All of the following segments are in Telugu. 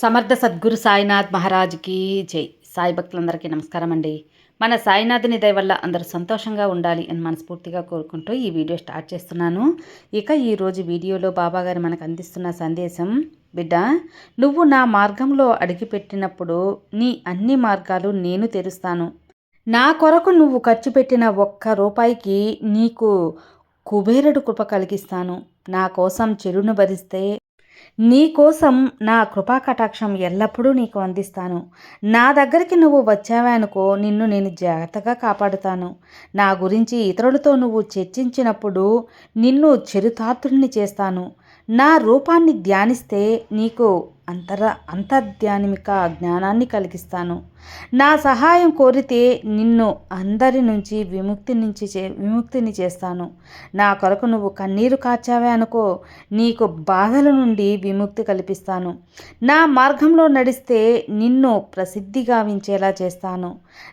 సమర్థ సద్గురు సాయినాథ్ మహారాజ్కి జై. సాయి భక్తులందరికీ నమస్కారం అండి మన సాయినాథుని దయ వల్ల అందరూ సంతోషంగా ఉండాలి అని మనస్ఫూర్తిగా కోరుకుంటూ ఈ వీడియో స్టార్ట్ చేస్తున్నాను. ఇక ఈరోజు వీడియోలో బాబాగారు మనకు అందిస్తున్న సందేశం బిడ్డ నువ్వు నా మార్గంలో అడిగిపెట్టినప్పుడు నీ అన్ని మార్గాలు నేను తెరుస్తాను. నా కొరకు నువ్వు ఖర్చు పెట్టిన ఒక్క రూపాయికి నీకు కుబేరుడు కృప కలిగిస్తాను. నా కోసం చెడును భరిస్తే నీకోసం నా కృపా కటాక్షం ఎల్లప్పుడూ నీకు అందిస్తాను. నా దగ్గరికి నువ్వు వచ్చావనుకో నిన్ను నేను జాగ్రత్తగా కాపాడుతాను. నా గురించి ఇతరులతో నువ్వు చర్చించినప్పుడు నిన్ను చరితార్థుడిని చేస్తాను. నా రూపాన్ని ధ్యానిస్తే నీకు అంతర అంతర్ధ్యానిమిక జ్ఞానాన్ని కలిగిస్తాను. నా సహాయం కోరితే నిన్ను అందరి నుంచి విముక్తి నుంచి చే విముక్తిని చేస్తాను. నా కొరకు నువ్వు కన్నీరు కాచావే అనుకో నీకు బాధల నుండి విముక్తి కల్పిస్తాను. నా మార్గంలో నడిస్తే నిన్ను ప్రసిద్ధి గావించేలా చేస్తాను.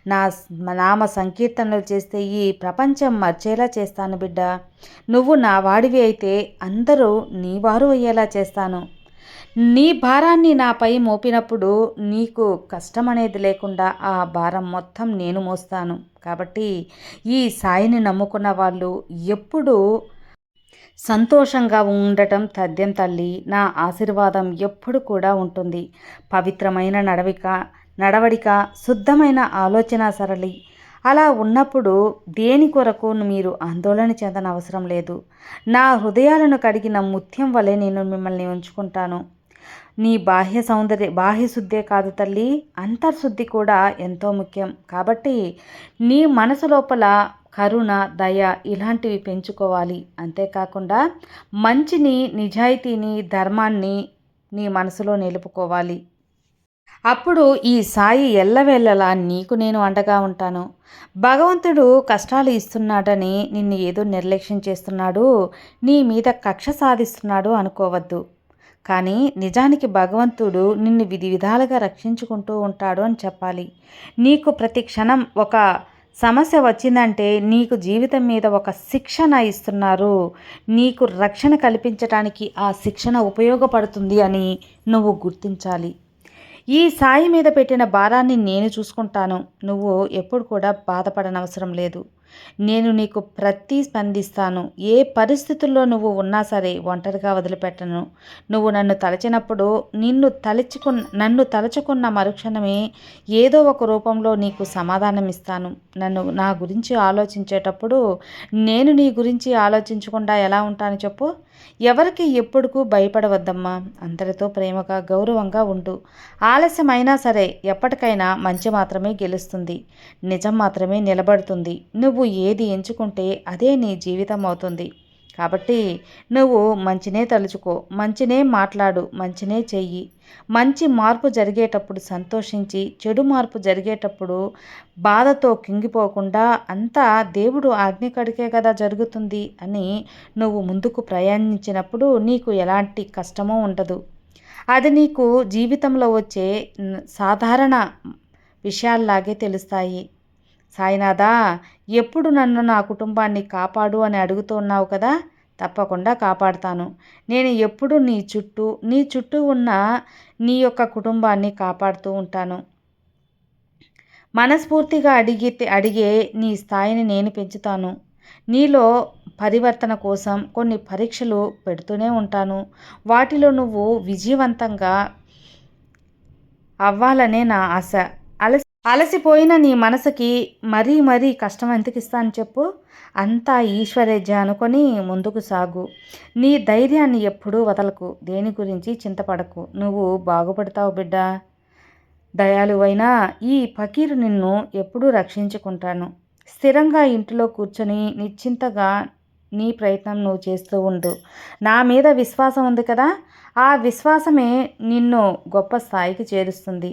నా నామ సంకీర్తనలు చేస్తే ఈ ప్రపంచం మర్చేలా చేస్తాను బిడ్డ. నువ్వు నా వాడివి అయితే అందరూ నీ వారు అయ్యేలా చేస్తాను. నీ భారాన్ని నాపై మోపినప్పుడు నీకు కష్టం అనేది లేకుండా ఆ భారం మొత్తం నేను మోస్తాను. కాబట్టి ఈ సాయిని నమ్ముకున్న వాళ్ళు ఎప్పుడూ సంతోషంగా ఉండటం తథ్యం తల్లి. నా ఆశీర్వాదం ఎప్పుడు కూడా ఉంటుంది. పవిత్రమైన నడవిక నడవడిక శుద్ధమైన ఆలోచన సరళి. అలా ఉన్నప్పుడు దేని కొరకు మీరు ఆందోళన చెందన అవసరం లేదు. నా హృదయాలను కడిగిన ముత్యం వలె నేను మిమ్మల్ని ఉంచుకుంటాను. నీ బాహ్య సౌందర్య బాహ్య శుద్ధే కాదు తల్లి. అంతర్శుద్ధి కూడా ఎంతో ముఖ్యం. కాబట్టి నీ మనసు లోపల కరుణ దయ ఇలాంటివి పెంచుకోవాలి. అంతేకాకుండా మంచిని నిజాయితీని ధర్మాన్ని నీ మనసులో నిలుపుకోవాలి. అప్పుడు ఈ సాయి ఎల్లవేళలా నీకు నేను అండగా ఉంటాను. భగవంతుడు కష్టాలు ఇస్తున్నాడని నిన్ను ఏదో నిర్లక్ష్యం చేస్తున్నాడు. నీ మీద కక్ష సాధిస్తున్నాడు అనుకోవద్దు. కానీ నిజానికి భగవంతుడు నిన్ను విధి విధాలుగా రక్షించుకుంటూ ఉంటాడు అని చెప్పాలి. నీకు ప్రతి క్షణం ఒక సమస్య వచ్చిందంటే నీకు జీవితం మీద ఒక శిక్షణ ఇస్తున్నారు. నీకు రక్షణ కల్పించడానికి ఆ శిక్షణ ఉపయోగపడుతుంది అని నువ్వు గుర్తించాలి. ఈ సాయి మీద పెట్టిన భారాన్ని నేను చూసుకుంటాను. నువ్వు ఎప్పుడు కూడా బాధపడనవసరం లేదు. నేను నీకు ప్రతి స్పందిస్తాను. ఏ పరిస్థితుల్లో నువ్వు ఉన్నా సరే ఒంటరిగా వదిలిపెట్టను. నువ్వు నన్ను తలచినప్పుడు నిన్ను తలచుకున్న నన్ను తలచుకున్న మరుక్షణమే ఏదో ఒక రూపంలో నీకు సమాధానం ఇస్తాను. నన్ను నా గురించి ఆలోచించేటప్పుడు నేను నీ గురించి ఆలోచించకుండా ఎలా ఉంటాను చెప్పు. ఎవరికి ఎప్పుడుకు భయపడవద్దమ్మా. అందరితో ప్రేమగా గౌరవంగా ఉండు. ఆలస్యమైనా సరే ఎప్పటికైనా మంచి మాత్రమే గెలుస్తుంది. నిజం మాత్రమే నిలబడుతుంది. నువ్వు ఏది ఎంచుకుంటే అదే నీ జీవితం అవుతుంది. కాబట్టి నువ్వు మంచినే తలుచుకో మంచినే మాట్లాడు మంచినే చెయ్యి. మంచి మార్పు జరిగేటప్పుడు సంతోషించి చెడు మార్పు జరిగేటప్పుడు బాధతో కింగిపోకుండా అంతా దేవుడు ఆజ్ఞ కడికే కదా జరుగుతుంది అని నువ్వు ముందుకు ప్రయాణించినప్పుడు నీకు ఎలాంటి కష్టమో ఉండదు. అది నీకు జీవితంలో వచ్చే సాధారణ విషయాల్లాగే తెలుస్తాయి. సాయినాథా ఎప్పుడు నన్ను నా కుటుంబాన్ని కాపాడు అని అడుగుతున్నావు కదా? తప్పకుండా కాపాడుతాను. నేను ఎప్పుడు నీ చుట్టూ నీ చుట్టూ ఉన్న నీ యొక్క కుటుంబాన్ని కాపాడుతూ ఉంటాను. మనస్ఫూర్తిగా అడిగితే అడిగే నీ స్థాయిని నేను పెంచుతాను. నీలో పరివర్తన కోసం కొన్ని పరీక్షలు పెడుతూనే ఉంటాను. వాటిలో నువ్వు విజయవంతంగా అవ్వాలనే నా ఆశ. అలసిపోయిన నీ మనసుకి మరీ మరీ కష్టం ఎందుకు ఇస్తాను చెప్పు. అంతా ఈశ్వరేజ్య అనుకొని ముందుకు సాగు. నీ ధైర్యాన్ని ఎప్పుడూ వదలకు. దేని గురించి చింతపడకు. నువ్వు బాగుపడతావు బిడ్డ. దయాలువైనా ఈ ఫకీరు నిన్ను ఎప్పుడూ రక్షించుకుంటాను. స్థిరంగా ఇంటిలో కూర్చొని నిశ్చింతగా నీ ప్రయత్నం నువ్వు చేస్తూ ఉండు. నా మీద విశ్వాసం ఉంది కదా. ఆ విశ్వాసమే నిన్ను గొప్ప స్థాయికి చేరుస్తుంది.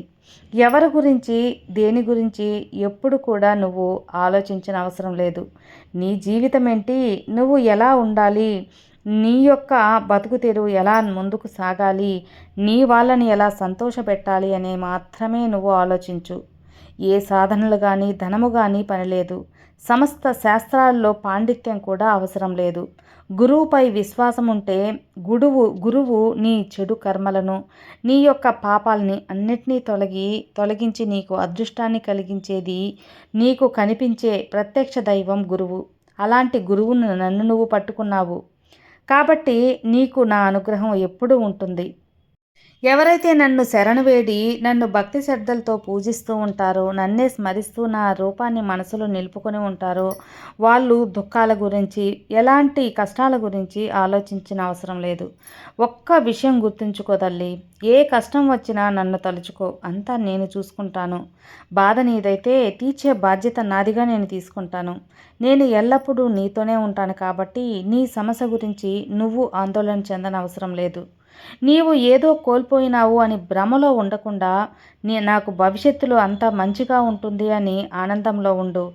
ఎవరి గురించి దేని గురించి ఎప్పుడు కూడా నువ్వు ఆలోచించిన అవసరం లేదు. నీ జీవితం ఏంటి? నువ్వు ఎలా ఉండాలి? నీ యొక్క బతుకు తెరువు ఎలా ముందుకు సాగాలి? నీ వాళ్ళని ఎలా సంతోషపెట్టాలి అనే మాత్రమే నువ్వు ఆలోచించు. ఏ సాధనలు కానీ ధనము కానీ పనిలేదు. సమస్త శాస్త్రాల్లో పాండిత్యం కూడా అవసరం లేదు. గురువుపై విశ్వాసం ఉంటే గురువు గురువు నీ చెడు కర్మలను నీ యొక్క పాపాలని అన్నిటినీ తొలగి తొలగించి నీకు అదృష్టాన్ని కలిగించేది నీకు కనిపించే ప్రత్యక్ష దైవం గురువు. అలాంటి గురువును నన్ను నువ్వు పట్టుకున్నావు. కాబట్టి నీకు నా అనుగ్రహం ఎప్పుడూ ఉంటుంది. ఎవరైతే నన్ను శరణు వేడి నన్ను భక్తి శ్రద్ధలతో పూజిస్తూ ఉంటారో నన్నే స్మరిస్తూ నా రూపాన్ని మనసులో నిలుపుకొని ఉంటారో వాళ్ళు దుఃఖాల గురించి ఎలాంటి కష్టాల గురించి ఆలోచించిన అవసరం లేదు. ఒక్క విషయం గుర్తుంచుకోదల్లి ఏ కష్టం వచ్చినా నన్ను తలుచుకో అంతా నేను చూసుకుంటాను. బాధ నీదైతే తీర్చే బాధ్యత నాదిగా నేను తీసుకుంటాను. నేను ఎల్లప్పుడూ నీతోనే ఉంటాను కాబట్టి నీ సమస్య గురించి నువ్వు ఆందోళన చెందనవసరం లేదు. నీవు ఏదో కోల్పోయినావు అని భ్రమలో ఉండకుండా నీ నాకు భవిష్యత్తులో అంతా మంచిగా ఉంటుంది అని ఆనందంలో ఉండు.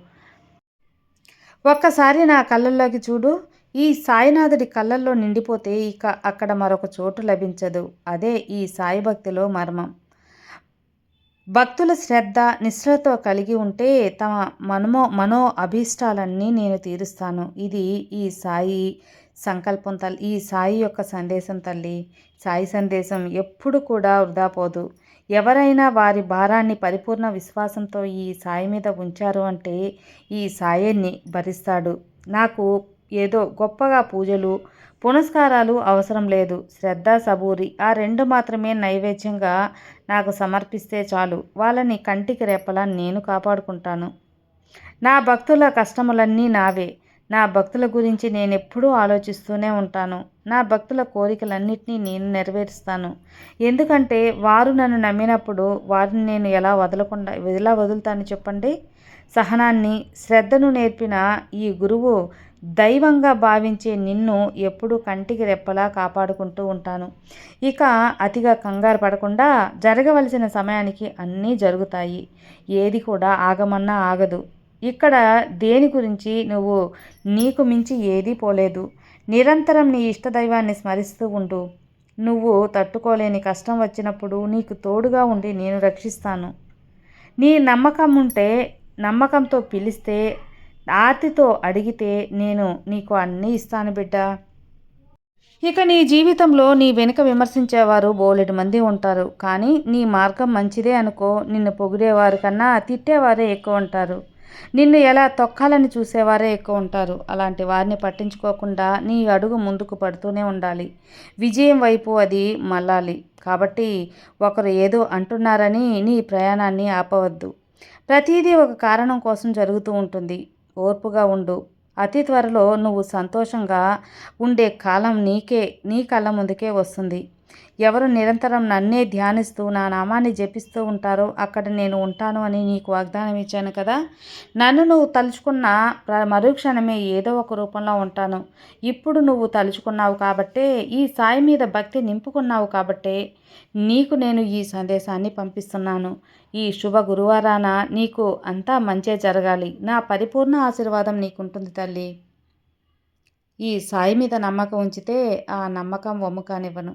ఒక్కసారి నా కళ్ళల్లోకి చూడు. ఈ సాయినాథుడి కళ్ళల్లో నిండిపోతే ఇక అక్కడ మరొక చోటు లభించదు. అదే ఈ సాయి భక్తిలో మర్మం. భక్తుల శ్రద్ధ నిశ్రతో కలిగి ఉంటే తమ మనమో మనో అభీష్టాలన్నీ నేను తీరుస్తాను. ఇది ఈ సాయి సంకల్పం తల్లి. ఈ సాయి యొక్క సందేశం తల్లి. సాయి సందేశం ఎప్పుడు కూడా వృధా పోదు. ఎవరైనా వారి భారాన్ని పరిపూర్ణ విశ్వాసంతో ఈ సాయి మీద ఉంచారు అంటే ఈ సాయిని భరిస్తాడు. నాకు ఏదో గొప్పగా పూజలు పునస్కారాలు అవసరం లేదు. శ్రద్ధ సబూరి ఆ రెండు మాత్రమే నైవేద్యంగా నాకు సమర్పిస్తే చాలు. వాళ్ళని కంటికి రెప్పలా నేను కాపాడుకుంటాను. నా భక్తుల కష్టములన్నీ నావే. నా భక్తుల గురించి నేను ఎప్పుడూ ఆలోచిస్తూనే ఉంటాను. నా భక్తుల కోరికలన్నింటినీ నేను నెరవేరుస్తాను. ఎందుకంటే వారు నన్ను నమ్మినప్పుడు వారిని నేను ఎలా వదలకుండా ఎలా వదులుతాను చెప్పండి? సహనాన్ని శ్రద్ధను నేర్పిన ఈ గురువు దైవంగా భావించే నిన్ను ఎప్పుడూ కంటికి రెప్పలా కాపాడుకుంటూ ఉంటాను. ఇక అతిగా కంగారు పడకుండా జరగవలసిన సమయానికి అన్నీ జరుగుతాయి. ఏది కూడా ఆగమన్నా ఆగదు. ఇక్కడ దేని గురించి నువ్వు నీకు మించి ఏదీ పోలేదు. నిరంతరం నీ ఇష్టదైవాన్ని స్మరిస్తూ ఉండు. నువ్వు తట్టుకోలేని కష్టం వచ్చినప్పుడు నీకు తోడుగా ఉండి నేను రక్షిస్తాను. నీ నమ్మకం ఉంటే నమ్మకంతో పిలిస్తే ఆర్తితో అడిగితే నేను నీకు అన్నీ ఇస్తాను బిడ్డ. ఇక నీ జీవితంలో నీ వెనుక విమర్శించేవారు బోలెడు మంది ఉంటారు. కానీ నీ మార్గం మంచిదే అనుకో నిన్ను పొగిడేవారు కన్నా తిట్టేవారే ఎక్కువ ఉంటారు. నిన్ను ఎలా తొక్కాలని చూసేవారే ఎక్కువ ఉంటారు. అలాంటి వారిని పట్టించుకోకుండా నీ అడుగు ముందుకు పడుతూనే ఉండాలి. విజయం వైపు అది మళ్ళాలి. కాబట్టి ఒకరు ఏదో అంటున్నారని నీ ప్రయాణాన్ని ఆపవద్దు. ప్రతిదీ ఒక కారణం కోసం జరుగుతూ ఉంటుంది. ఓర్పుగా ఉండు. అతి త్వరలో నువ్వు సంతోషంగా ఉండే కాలం నీకే నీ కళ్ళ ముందుకే వస్తుంది. ఎవరు నిరంతరం నన్నే ధ్యానిస్తూ నా నామాన్ని జపిస్తూ ఉంటారో అక్కడ నేను ఉంటాను అని నీకు వాగ్దానం ఇచ్చాను కదా. నన్ను నువ్వు తలుచుకున్న మరుక్షణమే ఏదో ఒక రూపంలో ఉంటాను. ఇప్పుడు నువ్వు తలుచుకున్నావు కాబట్టే ఈ సాయి మీద భక్తి నింపుకున్నావు కాబట్టే నీకు నేను ఈ సందేశాన్ని పంపిస్తున్నాను. ఈ శుభ గురువారాన నీకు అంతా మంచే జరగాలి. నా పరిపూర్ణ ఆశీర్వాదం నీకుంటుంది తల్లి. ఈ సాయి మీద నమ్మకం ఉంచితే ఆ నమ్మకం వమ్ము కానివ్వను